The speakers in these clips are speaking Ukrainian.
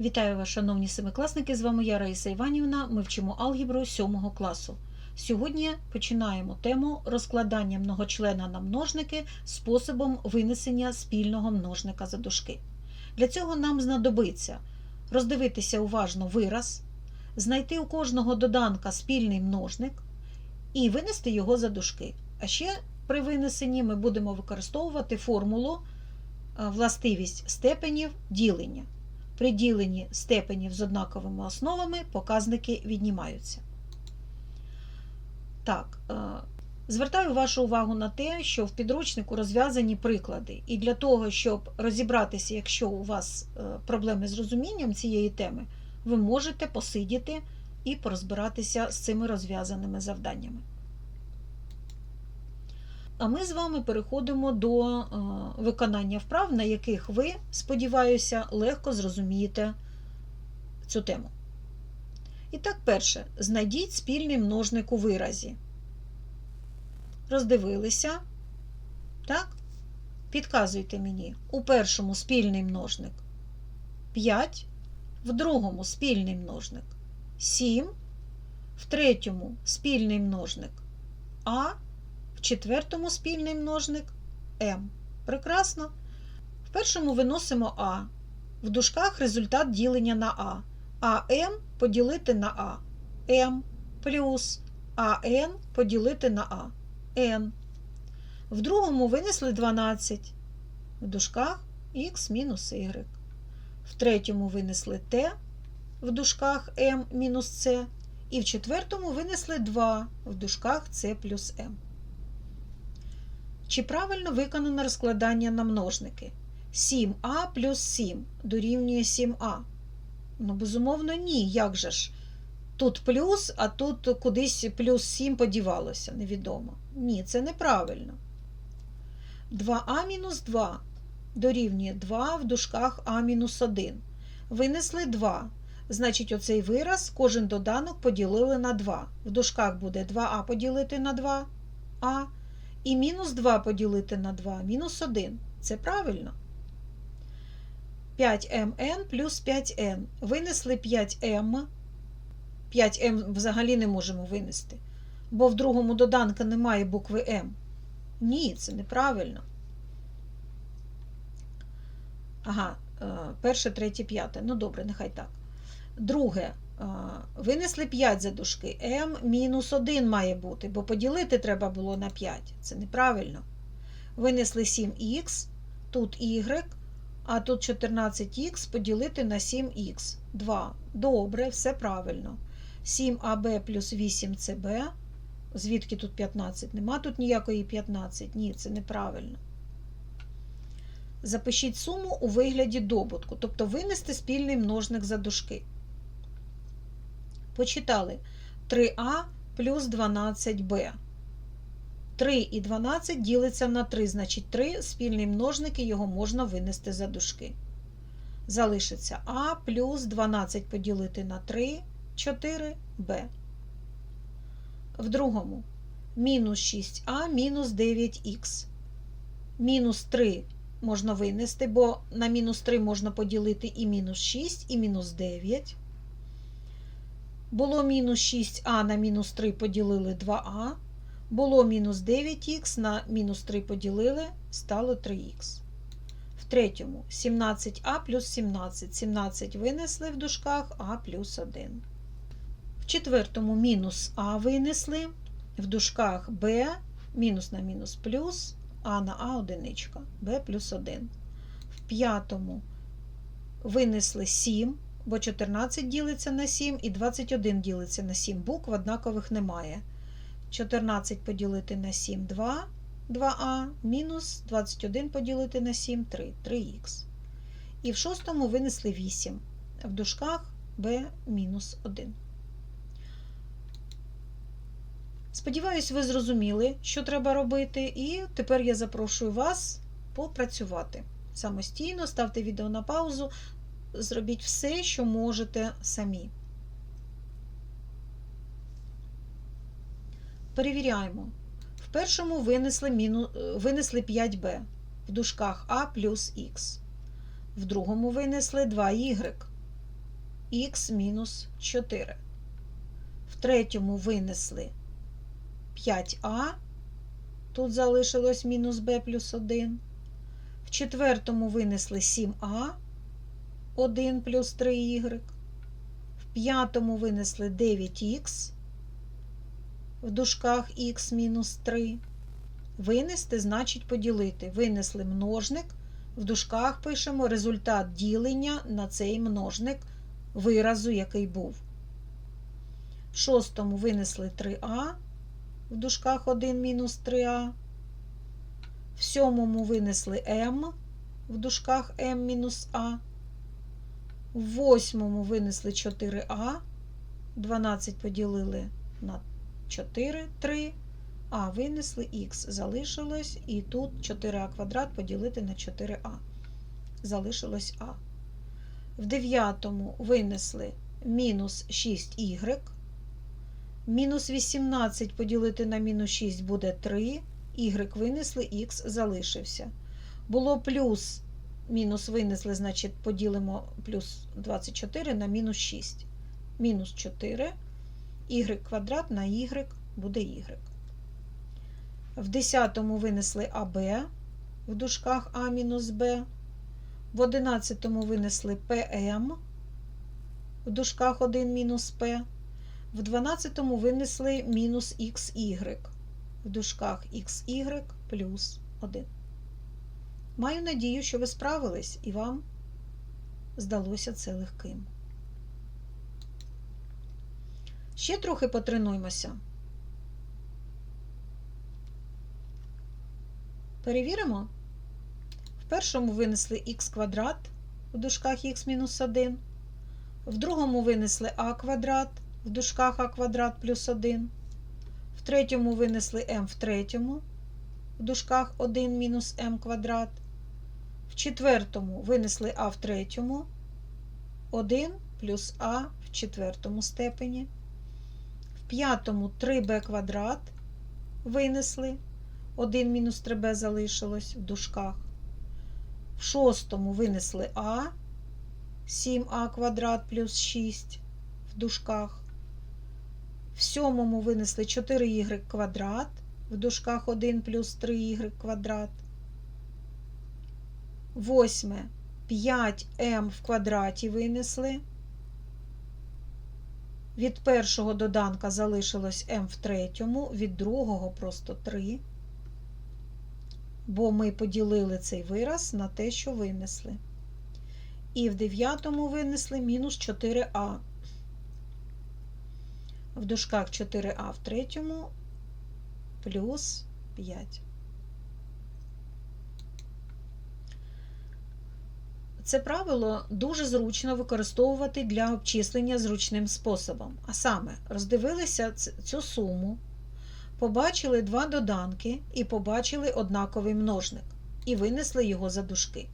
Вітаю вас, шановні семикласники! З вами я Раїса Іванівна. Ми вчимо алгебру 7 класу. Сьогодні починаємо тему розкладання многочлена на множники способом винесення спільного множника за дужки. Для цього нам знадобиться роздивитися уважно вираз, знайти у кожного доданка спільний множник і винести його за дужки. А ще при винесенні ми будемо використовувати формулу е, властивість степенів ділення. При діленні степенів з однаковими основами показники віднімаються. Так, е, звертаю вашу увагу на те, що в підручнику розв'язані приклади. І для того, щоб розібратися, якщо у вас е, проблеми з розумінням цієї теми, ви можете посидіти і порозбиратися з цими розв'язаними завданнями. А ми з вами переходимо до е, виконання вправ, на яких ви, сподіваюся, легко зрозумієте цю тему. І так, перше, знайдіть спільний множник у виразі. Роздивилися. Так? Підказуйте мені. У першому спільний множник 5, в другому спільний множник 7, в третьому спільний множник А. В четвертому спільний множник М. Прекрасно. В першому виносимо А. В дужках результат ділення на А. АМ поділити на А. М плюс АН поділити на А. Н. В другому винесли 12. В дужках Х мінус Y. В третьому винесли Т в дужках М мінус С. І в четвертому винесли 2 в дужках С плюс М. Чи правильно виконано розкладання на множники? 7а плюс 7 дорівнює 7а. Ну, безумовно, ні. Як же ж? Тут плюс, а тут кудись плюс 7 подівалося, невідомо. Ні, це неправильно. 2а мінус 2 дорівнює 2 в дужках а мінус 1. Винесли 2. Значить, оцей вираз кожен доданок поділили на 2. В дужках буде 2а поділити на 2а. І мінус 2 поділити на 2, мінус 1. Це правильно. 5mn плюс 5n. Винесли 5m. 5m взагалі не можемо винести. Бо в другому доданку немає букви М. Ні, це неправильно. Ага, е, перше, третє, п'яте. Ну, добре, нехай так. Друге. Винесли 5 за дужки. М мінус 1 має бути, бо поділити треба було на 5. Це неправильно. Винесли 7х, тут y, а тут 14х поділити на 7х. 2. Добре, все правильно. 7аб плюс 8cb. Звідки тут 15? Нема тут ніякої 15. Ні, це неправильно. Запишіть суму у вигляді добутку, тобто винести спільний множник за дужки. Почитали 3а плюс 12b. 3 і 12 ділиться на 3, значить 3 спільний множник і його можна винести за дужки. Залишиться а плюс 12 поділити на 3, 4b. В другому мінус 6а мінус 9х. Мінус 3 можна винести, бо на мінус 3 можна поділити і мінус 6, і мінус 9. Було мінус 6а на мінус 3 поділили 2а. Було мінус 9х на мінус 3 поділили, стало 3х. В третьому 17а плюс 17. 17 винесли в дужках а плюс 1. В четвертому мінус а винесли, в дужках b, мінус на мінус плюс, а на а одиничка, b плюс 1. В п'ятому винесли 7 бо 14 ділиться на 7 і 21 ділиться на 7. Букв однакових немає. 14 поділити на 7 2, 2а, мінус 21 поділити на 7 3, 3х. І в шостому винесли 8. В дужках b мінус 1. Сподіваюсь, ви зрозуміли, що треба робити, і тепер я запрошую вас попрацювати самостійно. Ставте відео на паузу, зробіть все, що можете самі. Перевіряємо. В першому винесли, міну, винесли 5b в дужках А плюс Х. В другому винесли 2y. х мінус 4. В третьому винесли 5а. Тут залишилось мінус b плюс 1. В четвертому винесли 7а, 1 плюс 3y. В п'ятому винесли 9х, в дужках х мінус 3. Винести значить поділити. Винесли множник. В дужках пишемо результат ділення на цей множник виразу, який був. В шостому винесли 3а, в дужках 1 мінус 3а. В сьомому винесли m, в дужках m мінус а. В восьмому винесли 4а, 12 поділили на 4, 3. А винесли х, залишилось, і тут 4а квадрат поділити на 4а. Залишилось а. В дев'ятому винесли мінус 6y. Мінус 18 поділити на мінус 6 буде 3. Y винесли, х залишився. Було плюс, мінус винесли, значить поділимо плюс 24 на мінус 6. Мінус 4. Y квадрат на y буде y. В 10 винесли АБ в дужках А мінус Б. В 11 винесли ПМ в дужках 1 мінус П. В 12 винесли мінус XY в дужках XY плюс 1. Маю надію, що ви справились і вам здалося це легким. Ще трохи потренуймося. Перевіримо. В першому винесли х квадрат в дужках х мінус 1. В другому винесли а квадрат в дужках а квадрат плюс 1. В третьому винесли m в третьому в дужках 1 мінус m квадрат. В четвертому винесли а в третьому 1 плюс а в четвертому степені. В п'ятому 3b квадрат винесли. 1 мінус 3b залишилось в дужках. В шостому винесли А, 7а квадрат плюс 6 в дужках. В сьомому винесли 4y квадрат в дужках 1 плюс 3y квадрат. Восьме 5m в квадраті винесли. Від першого доданка залишилось m в третьому, від другого просто 3 бо ми поділили цей вираз на те, що винесли. І в дев'ятому винесли мінус 4а. В дужках 4а в третьому плюс 5. Це правило дуже зручно використовувати для обчислення зручним способом. А саме, роздивилися цю суму, Побачили два доданки і побачили однаковий множник, і винесли його за дужки.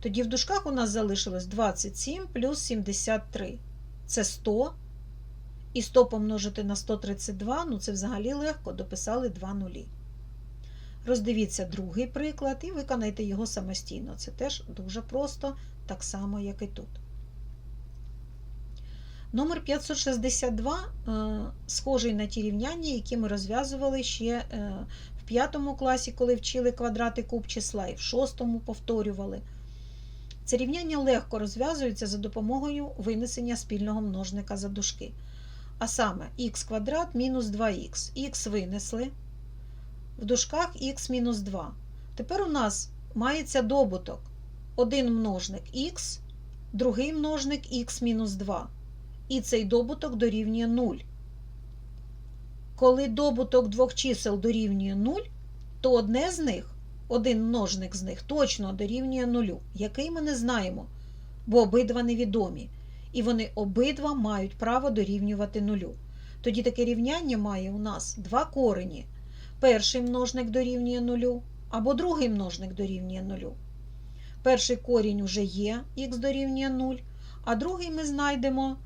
Тоді в дужках у нас залишилось 27 плюс 73. Це 100. І 100 помножити на 132, ну це взагалі легко, дописали 2 нулі. Роздивіться другий приклад і виконайте його самостійно. Це теж дуже просто, так само, як і тут. Номер 562 е, схожий на ті рівняння, які ми розв'язували ще е, в 5 класі, коли вчили квадрати куб числа, і в 6 повторювали. Це рівняння легко розв'язується за допомогою винесення спільного множника за дужки. А саме х квадрат мінус 2х. Х винесли в дужках х мінус 2. Тепер у нас мається добуток. Один множник х, другий множник х мінус 2 і цей добуток дорівнює 0. Коли добуток двох чисел дорівнює 0, то одне з них, один множник з них точно дорівнює 0, який ми не знаємо, бо обидва невідомі. І вони обидва мають право дорівнювати нулю. Тоді таке рівняння має у нас два корені. Перший множник дорівнює нулю, або другий множник дорівнює нулю. Перший корінь уже є, х дорівнює 0, а другий ми знайдемо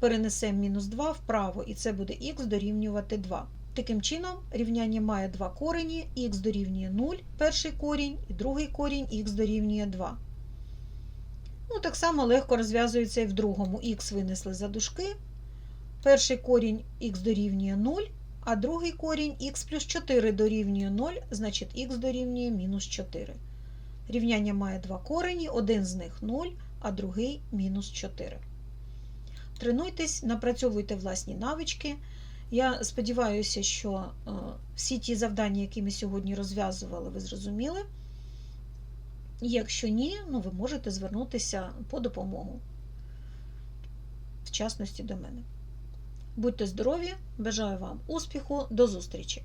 перенесемо мінус 2 вправо, і це буде х дорівнювати 2. Таким чином, рівняння має два корені, х дорівнює 0, перший корінь, і другий корінь х дорівнює 2. Ну, так само легко розв'язується і в другому. Х винесли за дужки. Перший корінь х дорівнює 0, а другий корінь х плюс 4 дорівнює 0, значить х дорівнює мінус 4. Рівняння має два корені, один з них 0, а другий мінус 4. Тренуйтесь, напрацьовуйте власні навички. Я сподіваюся, що е, всі ті завдання, які ми сьогодні розв'язували, ви зрозуміли. Якщо ні, ну, ви можете звернутися по допомогу, в частності до мене. Будьте здорові, бажаю вам успіху, до зустрічі!